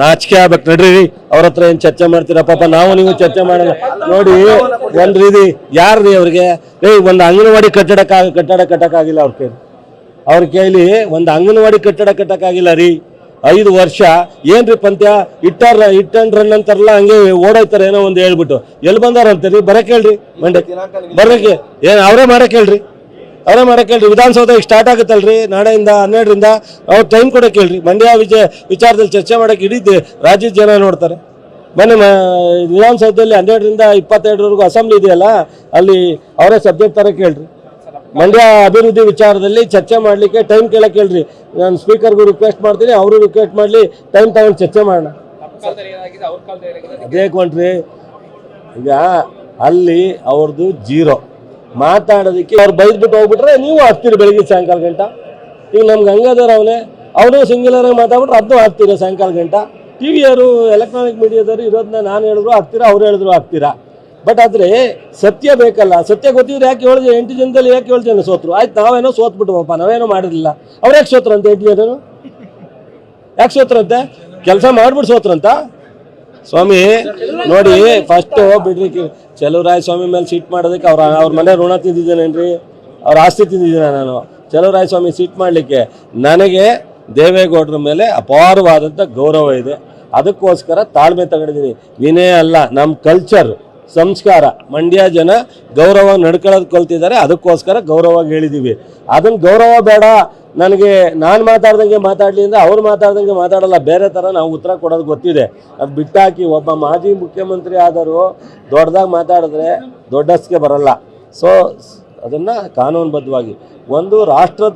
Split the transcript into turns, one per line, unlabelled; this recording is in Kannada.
ನಾಚಿಕೆ ಆಗ್ಬೇಕು. ನಡ್ರಿ ಅವ್ರ ಹತ್ರ ಏನು ಚರ್ಚೆ ಮಾಡ್ತೀರ? ಪಾಪ ನಾವು ನೀವು ಚರ್ಚೆ ಮಾಡಲ್ಲ. ನೋಡಿ, ಒಂದು ರೀತಿ ಯಾರ್ರಿ ಅವ್ರಿಗೆ? ಏ, ಒಂದು ಅಂಗನವಾಡಿ ಕಟ್ಟಡ ಕಟ್ಟಡ ಕಟ್ಟಕ್ಕಾಗಿಲ್ಲ ಅವ್ರ ಕೇಳಿ ಅವ್ರ ಕೇಳಿ ಒಂದು ಅಂಗನವಾಡಿ ಕಟ್ಟಡ ಕಟ್ಟಕ್ಕಾಗಿಲ್ಲ ರೀ. ಐದು ವರ್ಷ. ಏನ್ರಿ ಪಂತ್ಯ? ಇಟ್ಟಾರ ಇಟ್ ರನ್ ಅಂತಾರಲ್ಲ, ಹಂಗೆ ಓಡೋಯ್ತಾರೆ, ಏನೋ ಒಂದು ಹೇಳ್ಬಿಟ್ಟು. ಎಲ್ಲಿ ಬಂದಾರ ಅಂತೀರಿ ಬರಕ್ ಹೇಳ್ರಿ, ಮಂಡ್ಯ. ಬರಕ್ಕೆ. ಏನು, ಅವರೇ ಮಾಡಕ್ಕೆ ಹೇಳ್ರಿ? ಅವರೇ ಮಾಡಕ್ ಹೇಳ್ರಿ ವಿಧಾನಸೌಧ ಈಗ ಸ್ಟಾರ್ಟ್ ಆಗುತ್ತಲ್ರಿ? ನಾಳೆಯಿಂದ ಹನ್ನೆರಡರಿಂದ ಅವ್ರು ಟೈಮ್ ಕೊಡಕ್ಕೆ ಹೇಳ್ರಿ ಮಂಡ್ಯ ವಿಜಯ ವಿಚಾರದಲ್ಲಿ ಚರ್ಚೆ ಮಾಡಕ್ಕೆ ಇಡೀ ರಾಜ್ಯದ ಜನ ನೋಡ್ತಾರೆ. ಮೊನ್ನೆ ವಿಧಾನಸೌಧದಲ್ಲಿ ಹನ್ನೆರಡರಿಂದ ಇಪ್ಪತ್ತೆರಡರವರೆಗೂ ಅಸೆಂಬ್ಲಿ ಇದೆಯಲ್ಲ ಅಲ್ಲಿ ಅವರೇ ಸಬ್ಜೆಕ್ಟ್ ತರ ಕೇಳ್ರಿ. ಮಂಡ್ಯ ಅಭಿವೃದ್ಧಿ ವಿಚಾರದಲ್ಲಿ ಚರ್ಚೆ ಮಾಡಲಿಕ್ಕೆ ಟೈಮ್ ಕೇಳಕ್ಕೆ ಹೇಳ್ರಿ ನಾನು ಸ್ಪೀಕರ್ಗೂ ರಿಕ್ವೆಸ್ಟ್ ಮಾಡ್ತೀನಿ ಅವರು ರಿಕ್ವೆಸ್ಟ್ ಮಾಡಲಿ ಟೈಮ್ ತಗೊಂಡು ಚರ್ಚೆ ಮಾಡೋಣ. ಅದೇ ಕೊಂಡ್ರಿ ಈಗ ಅಲ್ಲಿ ಅವ್ರದ್ದು ಜೀರೋ. ಮಾತಾಡೋದಕ್ಕೆ ಅವ್ರು ಬೈದ್ಬಿಟ್ಟು ಹೋಗ್ಬಿಟ್ರೆ ನೀವು ಹಾಕ್ತೀರಿ ಬೆಳಿಗ್ಗೆ ಸಾಯಂಕಾಲ ಗಂಟ. ಈಗ ನಮ್ಗೆ ಗಂಗಾಧರ್ ಅವನೇ, ಅವನು ಸಿಂಗ್ಯುಲರ್ ಆಗಿ ಮಾತಾಡ್ಬಿಟ್ರೆ ಅದನ್ನು ಹಾಕ್ತೀರಾ ಸಾಯಂಕಾಲ ಗಂಟ. ಟಿ ವಿಯವರು ಎಲೆಕ್ಟ್ರಾನಿಕ್ ಮೀಡಿಯಾದವರು ಇರೋದನ್ನ ನಾನು ಹೇಳಿದ್ರು, ಹಾಕ್ತೀರ? ಅವ್ರು ಹೇಳಿದ್ರು ಹಾಕ್ತೀರಾ? ಬಟ್ ಆದರೆ ಸತ್ಯ ಬೇಕಲ್ಲ. ಸತ್ಯ ಗೊತ್ತಿದ್ರೆ ಯಾಕೆ ಜನ, ಎಂಟು ಜನದಲ್ಲಿ ಯಾಕೆ ಏಳು ಜನ ಸೋತ್ರು? ಆಯ್ತು, ನಾವೇನೋ ಸೋತ್ಬಿಟ್ವಪ್ಪ, ನಾವೇನೋ ಮಾಡಿರಲಿಲ್ಲ. ಅವ್ರು ಯಾಕೆ ಸೋತ್ರಂತೆ ಎಂಟು ಜನರು? ಯಾಕೆ ಸೋತ್ರಂತೆ? ಕೆಲಸ ಮಾಡ್ಬಿಟ್ಟು ಸೋತ್ರಂತ? ಸ್ವಾಮಿ, ನೋಡಿ ಫಸ್ಟ್ ಬಿಡ್ರಿ ಚಲುವರಾಯ ಸ್ವಾಮಿ ಮೇಲೆ ಸೀಟ್ ಮಾಡೋದಕ್ಕೆ ಅವ್ರ ಅವ್ರ ಮನೆ ಋಣ ತಿಂದಿದ್ದೇನೇನ್ರಿ? ಅವ್ರ ಆಸ್ತಿ ತಿಂದಿದ್ದೀನಿ ನಾನು? ಚಲುವರಾಯ ಸ್ವಾಮಿ ಸೀಟ್ ಮಾಡಲಿಕ್ಕೆ ನನಗೆ ದೇವೇಗೌಡರ ಮೇಲೆ ಅಪಾರವಾದಂಥ ಗೌರವ ಇದೆ. ಅದಕ್ಕೋಸ್ಕರ ತಾಳ್ಮೆ ತಗೊಂಡಿದ್ದೀನಿ. ವಿನಯ ಅಲ್ಲ ನಮ್ಮ ಕಲ್ಚರ್ ಸಂಸ್ಕಾರ, ಮಂಡ್ಯ ಜನ ಗೌರವ ನಡ್ಕೊಳ್ಳೋದು ಕಲ್ತಿದ್ದಾರೆ. ಅದಕ್ಕೋಸ್ಕರ ಗೌರವ ಹೇಳಿದ್ದೀವಿ ಅದನ್ನು ಗೌರವ ಬೇಡ. ನನಗೆ, ನಾನು ಮಾತಾಡ್ದಂಗೆ ಅಂದರೆ ಅವ್ರು ಮಾತಾಡ್ದಂಗೆ ಮಾತಾಡಲ್ಲ. ಬೇರೆ ಥರ ನಾವು ಉತ್ತರ ಕೊಡೋದು ಗೊತ್ತಿದೆ. ಅದು ಬಿಟ್ಟಾಕಿ ಒಬ್ಬ ಮಾಜಿ ಮುಖ್ಯಮಂತ್ರಿ ಆದರೂ ದೊಡ್ಡದಾಗಿ ಮಾತಾಡಿದ್ರೆ ದೊಡ್ಡಸ್ಗೆ ಬರಲ್ಲ. ಸೊ, ಅದನ್ನು ಕಾನೂನುಬದ್ಧವಾಗಿ. ಒಂದು ರಾಷ್ಟ್ರ